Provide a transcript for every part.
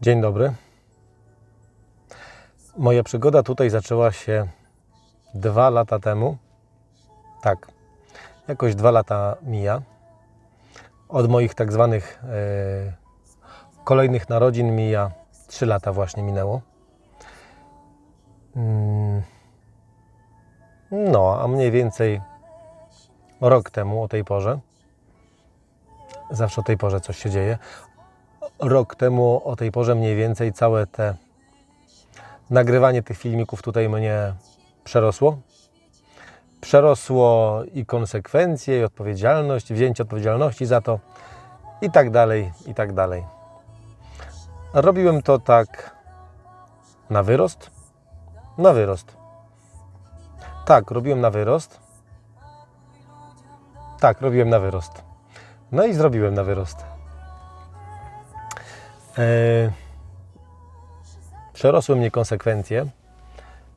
Dzień dobry. Moja przygoda tutaj zaczęła się dwa lata temu. Tak, jakoś dwa lata mija. Od moich tak zwanych e, kolejnych narodzin mija trzy lata właśnie minęło. Mm. No, a mniej więcej rok temu o tej porze. Zawsze o tej porze coś się dzieje rok temu o tej porze mniej więcej całe te nagrywanie tych filmików tutaj mnie przerosło. Przerosło i konsekwencje, i odpowiedzialność, wzięcie odpowiedzialności za to i tak dalej, i tak dalej. Robiłem to tak na wyrost. Na wyrost. Tak, robiłem na wyrost. Tak, robiłem na wyrost. No i zrobiłem na wyrost. E, przerosły mnie konsekwencje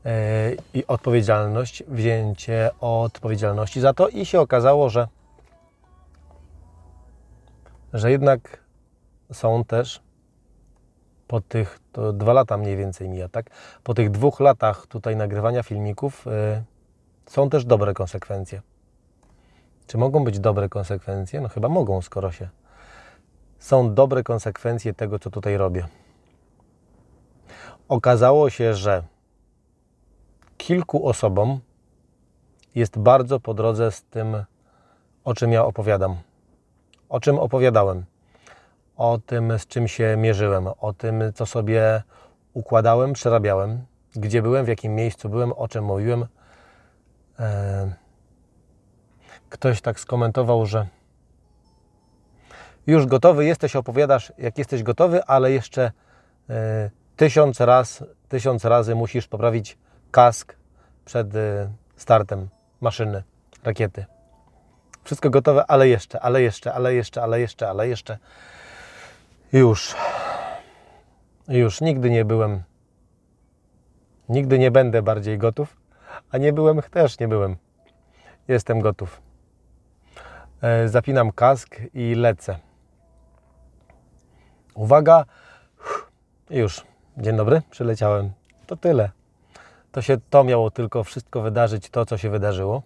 e, i odpowiedzialność, wzięcie odpowiedzialności za to i się okazało, że, że jednak są też po tych, to dwa lata mniej więcej mija, tak? Po tych dwóch latach tutaj nagrywania filmików e, są też dobre konsekwencje. Czy mogą być dobre konsekwencje? No chyba mogą, skoro się są dobre konsekwencje tego, co tutaj robię. Okazało się, że kilku osobom jest bardzo po drodze z tym, o czym ja opowiadam. O czym opowiadałem. O tym, z czym się mierzyłem. O tym, co sobie układałem, przerabiałem. Gdzie byłem, w jakim miejscu byłem, o czym mówiłem. Eee, Ktoś tak skomentował, że już gotowy jesteś, opowiadasz, jak jesteś gotowy, ale jeszcze e, tysiąc, raz, tysiąc razy musisz poprawić kask przed e, startem maszyny, rakiety. Wszystko gotowe, ale jeszcze, ale jeszcze, ale jeszcze, ale jeszcze, ale jeszcze. Już. Już nigdy nie byłem. Nigdy nie będę bardziej gotów, a nie byłem też nie byłem. Jestem gotów. E, Zapinam kask i lecę. Uwaga, już. Dzień dobry, przyleciałem. To tyle. To się to miało tylko wszystko wydarzyć, to co się wydarzyło.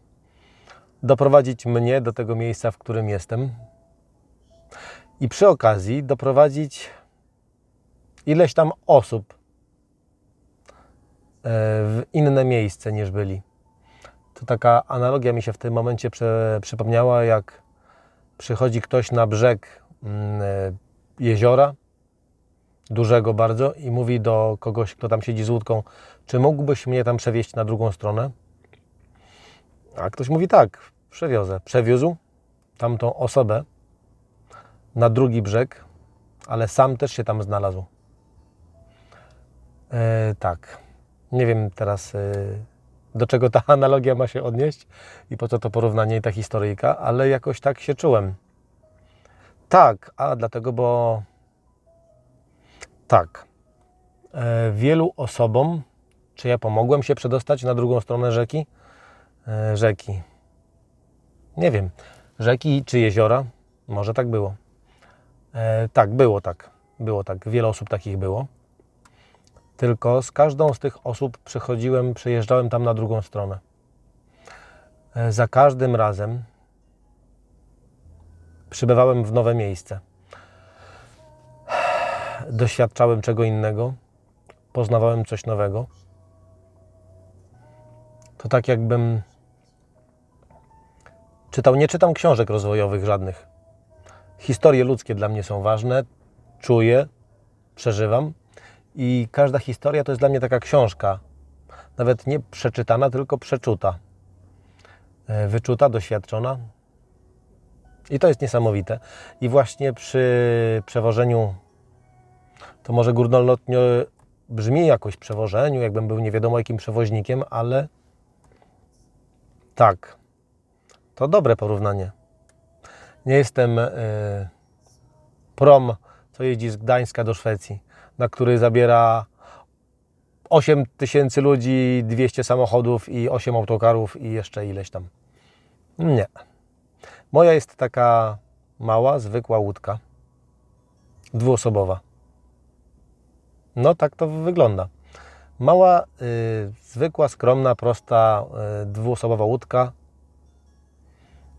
Doprowadzić mnie do tego miejsca, w którym jestem. I przy okazji doprowadzić ileś tam osób e, w inne miejsce niż byli. To taka analogia mi się w tym momencie przypomniała, jak przychodzi ktoś na brzeg mm, e, jeziora, dużego bardzo, i mówi do kogoś, kto tam siedzi z łódką, czy mógłbyś mnie tam przewieźć na drugą stronę? A ktoś mówi tak, przewiozę. Przewiózł tamtą osobę na drugi brzeg, ale sam też się tam znalazł. E, tak. Nie wiem teraz, e, do czego ta analogia ma się odnieść i po co to porównanie i ta historyjka, ale jakoś tak się czułem. Tak, a dlatego, bo tak, e, wielu osobom, czy ja pomogłem się przedostać na drugą stronę rzeki? E, rzeki. Nie wiem, rzeki czy jeziora? Może tak było. E, tak, było tak. Było tak. Wiele osób takich było. Tylko z każdą z tych osób przychodziłem, przejeżdżałem tam na drugą stronę. E, za każdym razem przybywałem w nowe miejsce. Doświadczałem czego innego, poznawałem coś nowego. To tak jakbym czytał, nie czytam książek rozwojowych żadnych. Historie ludzkie dla mnie są ważne, czuję, przeżywam i każda historia to jest dla mnie taka książka. Nawet nie przeczytana, tylko przeczuta. E, Wyczuta, doświadczona. I to jest niesamowite. I właśnie przy przewożeniu, to może górnolotnie brzmi jakoś przewożeniu, jakbym był nie wiadomo jakim przewoźnikiem, ale tak, to dobre porównanie. Nie jestem e, prom, co jeździ z Gdańska do Szwecji, na który zabiera 8 tysięcy ludzi, 200 samochodów i 8 autokarów i jeszcze ileś tam. Nie. Moja jest taka mała, zwykła łódka. Dwuosobowa. No tak to wygląda. Mała, y, zwykła, skromna, prosta, y, dwuosobowa łódka.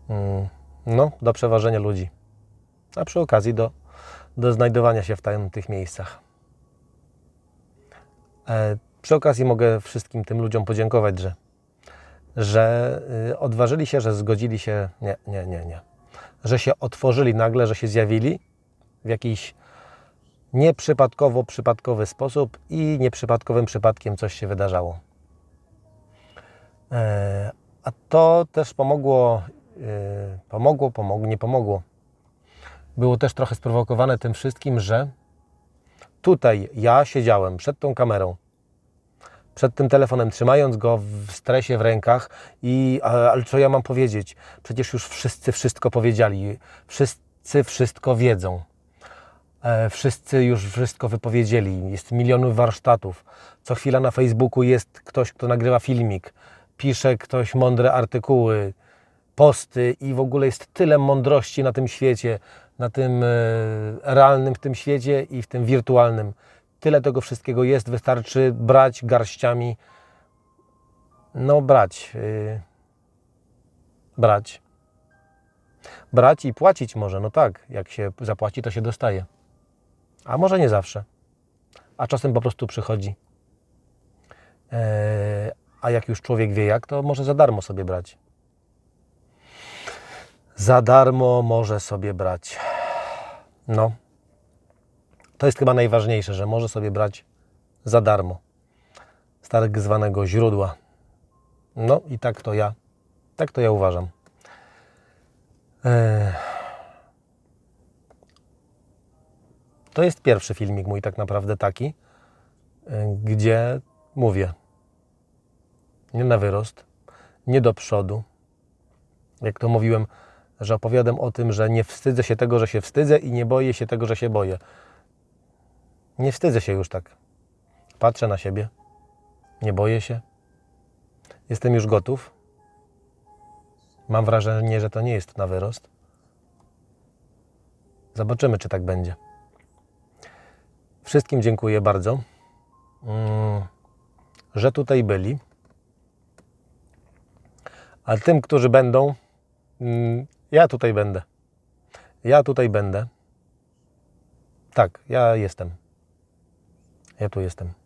Mm, no, do przeważenia ludzi. A przy okazji do, do znajdowania się w tych miejscach. E, przy okazji mogę wszystkim tym ludziom podziękować, że, że y, odważyli się, że zgodzili się. Nie, nie, nie, nie. Że się otworzyli nagle, że się zjawili w jakiś nieprzypadkowo przypadkowy sposób i nieprzypadkowym przypadkiem coś się wydarzało. E, A to też pomogło, e, pomogło, pomogło, nie pomogło. Było też trochę sprowokowane tym wszystkim, że tutaj ja siedziałem przed tą kamerą, przed tym telefonem, trzymając go w stresie w rękach i ale co ja mam powiedzieć? Przecież już wszyscy wszystko powiedzieli, wszyscy wszystko wiedzą. E, Wszyscy już wszystko wypowiedzieli. Jest miliony warsztatów. Co chwila na Facebooku jest ktoś, kto nagrywa filmik, pisze ktoś mądre artykuły, posty i w ogóle jest tyle mądrości na tym świecie, na tym e, realnym w tym świecie i w tym wirtualnym. Tyle tego wszystkiego jest, wystarczy brać garściami. No, brać. y, brać. Brać i płacić może, no tak. Jak się zapłaci, to się dostaje. A może nie zawsze. A czasem po prostu przychodzi. Eee, a jak już człowiek wie jak, to może za darmo sobie brać. Za darmo może sobie brać. No. To jest chyba najważniejsze, że może sobie brać za darmo. Z tak zwanego źródła. No i tak to ja, tak to ja uważam. Eee, To jest pierwszy filmik mój tak naprawdę taki, y, gdzie mówię nie na wyrost, nie do przodu. Jak to mówiłem, że opowiadam o tym, że nie wstydzę się tego, że się wstydzę i nie boję się tego, że się boję. Nie wstydzę się już tak. Patrzę na siebie, nie boję się. Jestem już gotów. Mam wrażenie, że to nie jest na wyrost. Zobaczymy, czy tak będzie. Wszystkim dziękuję bardzo, mm, że tutaj byli. A tym, którzy będą, mm, ja tutaj będę. Ja tutaj będę. Tak, ja jestem. Ja tu jestem.